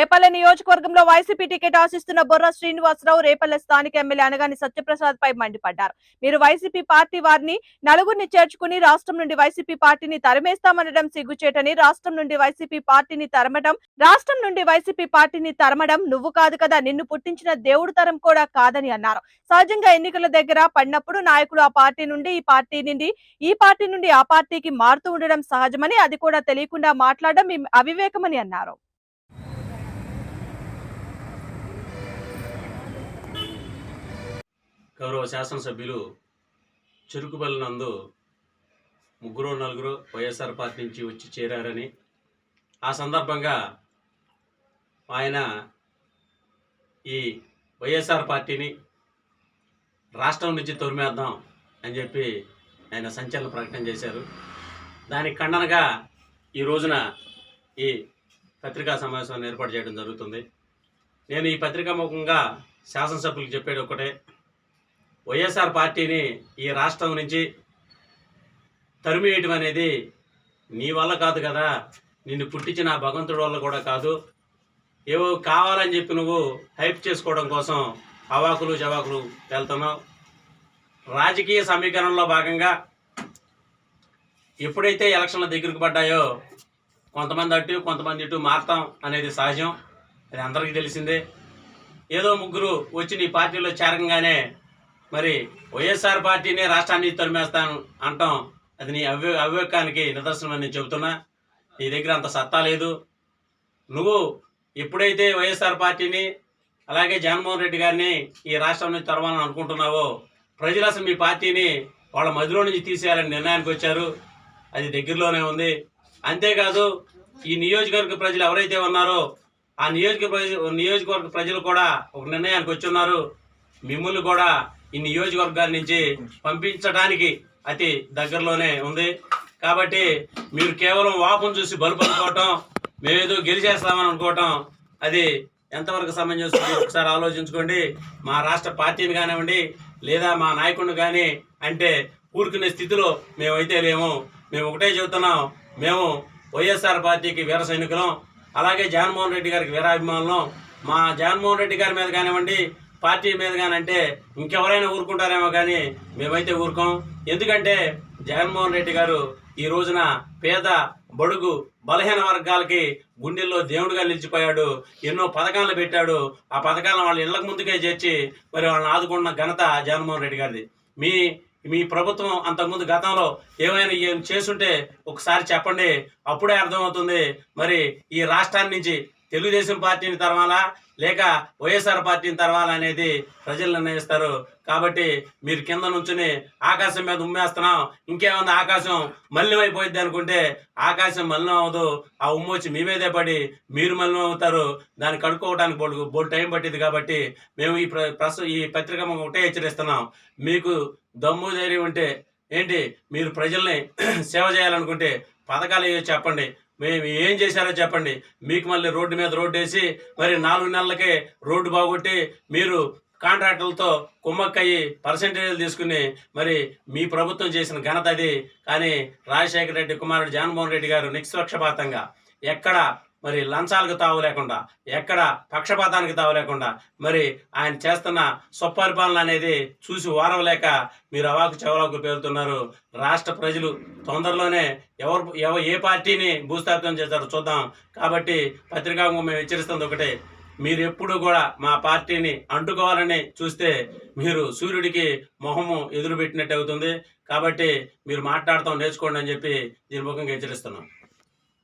రేపల్లె నియోజకవర్గంలో YCP ticket ఆశిస్తున్న బొర్ర శ్రీనివాసరావు రేపల్లె స్థానిక ఎమ్మెల్యే అనగాని సత్యప్రసాద్ పై మండిపడ్డారు. మీరు వైసీపీ పార్టీ వారిని నలుగురిని చేర్చుకుని రాష్ట్రం నుండి వైసీపీ పార్టీని తరిమేస్తామనడం సిగ్గుచేటని రాష్ట్రం నుండి వైసీపీ పార్టీని తరమడం రాష్ట్రం నుండి వైసీపీ పార్టీని తరమడం నువ్వు కాదు కదా నిన్ను పుట్టించిన దేవుడు తరం కూడా కాదని అన్నారు. సహజంగా ఎన్నికల దగ్గర పడినప్పుడు నాయకులు ఆ పార్టీ నుండి ఈ పార్టీ నుండి ఈ పార్టీ నుండి ఆ పార్టీకి మారుతూ ఉండడం సహజమని అది కూడా తెలియకుండా మాట్లాడడం అవివేకమని అన్నారు. గౌరవ శాసనసభ్యులు చురుకుబల్లి నందు ముగ్గురు నలుగురు వైఎస్ఆర్ పార్టీ నుంచి వచ్చి చేరారని ఆ సందర్భంగా ఆయన ఈ వైఎస్ఆర్ పార్టీని రాష్ట్రం నుంచి తొరిమేద్దాం అని చెప్పి ఆయన సంచలన ప్రకటన చేశారు. దానికి ఖండనగా ఈ రోజున ఈ పత్రికా సమావేశాన్ని ఏర్పాటు చేయడం జరుగుతుంది. నేను ఈ పత్రికా ముఖంగా శాసనసభ్యులకు చెప్పేది ఒకటే. వైఎస్ఆర్ పార్టీని ఈ రాష్ట్రం నుంచి తరిమివేయటం అనేది నీ వల్ల కాదు కదా. నిన్ను పుట్టించిన ఆ భగవంతుడి వల్ల కూడా కాదు. ఏవో కావాలని చెప్పి నువ్వు హైప్ చేసుకోవడం కోసం అవాకులు జవాకులు వెళ్తున్నావు. రాజకీయ సమీకరణలో భాగంగా ఎప్పుడైతే ఎలక్షన్ల దగ్గరకు పడ్డాయో కొంతమంది అటు కొంతమంది ఇటు మారతాం అనేది సహజం. అది అందరికీ తెలిసిందే. ఏదో ముగ్గురు వచ్చి నీ పార్టీలో చేరకంగానే మరి వైఎస్ఆర్ పార్టీనే రాష్ట్రాన్ని తరిమేస్తాను అంటాం. అది నీ అవి అవివేకానికి నిదర్శనం అని చెబుతున్నా. నీ దగ్గర అంత సత్తా లేదు. నువ్వు ఎప్పుడైతే వైఎస్ఆర్ పార్టీని అలాగే జగన్మోహన్ రెడ్డి గారిని ఈ రాష్ట్రం నుంచి తరవాలని అనుకుంటున్నావో ప్రజలు అసలు మీ పార్టీని వాళ్ళ మధ్యలో నుంచి తీసేయాలని నిర్ణయానికి వచ్చారు. అది దగ్గరలోనే ఉంది. అంతేకాదు ఈ నియోజకవర్గ ప్రజలు ఎవరైతే ఉన్నారో ఆ నియోజక నియోజకవర్గ ప్రజలు కూడా ఒక నిర్ణయానికి వచ్చి ఉన్నారు. మిమ్మల్ని కూడా ఈ నియోజకవర్గాల నుంచి పంపించడానికి అతి దగ్గరలోనే ఉంది. కాబట్టి మీరు కేవలం వాపును చూసి బలుపు అనుకోవటం మేమేదో గెలిచేస్తామని అనుకోవటం అది ఎంతవరకు సమంజసం ఒకసారి ఆలోచించుకోండి. మా రాష్ట్ర పార్టీని కానివ్వండి లేదా మా నాయకుడిని కానీ అంటే ఊరుకునే స్థితిలో మేమైతే లేము. మేము ఒకటే చెబుతున్నాం మేము వైఎస్ఆర్ పార్టీకి వీర సైనికులం అలాగే జగన్మోహన్ రెడ్డి గారికి వీరాభిమానులం. మా జగన్మోహన్ రెడ్డి గారి మీద కానివ్వండి పార్టీ మీద కానంటే ఇంకెవరైనా ఊరుకుంటారేమో కానీ మేమైతే ఊరుకోం. ఎందుకంటే జగన్మోహన్ రెడ్డి గారు ఈ రోజున పేద బడుగు బలహీన వర్గాలకి గుండెల్లో దేవుడిగా నిలిచిపోయాడు. ఎన్నో పథకాలు పెట్టాడు. ఆ పథకాలను వాళ్ళ ఇళ్ళకు ముందుకే చేర్చి మరి వాళ్ళని ఆదుకున్న ఘనత జగన్మోహన్ రెడ్డి గారిది. మీ మీ ప్రభుత్వం అంతకుముందు గతంలో ఏమైనా ఏం చేసుంటే ఒకసారి చెప్పండి. అప్పుడే అర్థమవుతుంది. మరి ఈ రాష్ట్రాన్ని నుంచి తెలుగుదేశం పార్టీని తరవాలా? లేక వైఎస్ఆర్ పార్టీని తరవాలా అనేది ప్రజలు నిర్ణయిస్తారు. కాబట్టి మీరు కింద నుంచుని ఆకాశం మీద ఉమ్మేస్తున్నాం ఇంకేముంది ఆకాశం మలినం అయిపోయింది అనుకుంటే ఆకాశం మలినం అవ్వదు. ఆ ఉమ్ము వచ్చి మీ మీదే పడి మీరు మలినం అవుతారు. దాన్ని కడుక్కోవడానికి బోల్డ్ బోల్డ్ టైం పట్టింది కాబట్టి మేము ఈ ప్ర ఈ పత్రిక ఒకటే హెచ్చరిస్తున్నాం. మీకు దమ్ము ధైర్యం ఉంటే ఏంటి? మీరు ప్రజల్ని సేవ చేయాలనుకుంటే పథకాలు ఏవో చెప్పండి. మేము ఏం చేశారో చెప్పండి. మీకు మళ్ళీ రోడ్డు మీద రోడ్డు వేసి మరి నాలుగు నెలలకే రోడ్డు బాగొట్టి మీరు కాంట్రాక్టులతో కుమ్మక్కయ్యి పర్సెంటేజ్లు తీసుకుని మరి మీ ప్రభుత్వం చేసిన ఘనత అది. కానీ రాజశేఖర రెడ్డి కుమారుడు జగన్మోహన్ రెడ్డి గారు నిష్పక్షపాతంగా ఎక్కడ మరి లంచాలకు తావు లేకుండా ఎక్కడ పక్షపాతానికి తావు లేకుండా మరి ఆయన చేస్తున్న స్వపరిపాలన అనేది చూసి వారం లేక మీరు అవాకు చెవలకు పేరుతున్నారు రాష్ట్ర ప్రజలు తొందరలోనే ఎవరు ఎవ ఏ పార్టీని భూస్థాపితం చేస్తారో చూద్దాం. కాబట్టి పత్రికాముఖం మేము హెచ్చరిస్తుంది ఒకటే మీరు ఎప్పుడు కూడా మా పార్టీని అంటుకోవాలని చూస్తే మీరు సూర్యుడికి మొహము ఎదురు పెట్టినట్టు అవుతుంది. కాబట్టి మీరు మాట్లాడతాం నేర్చుకోండి అని చెప్పి దీని ముఖంగా హెచ్చరిస్తున్నాం.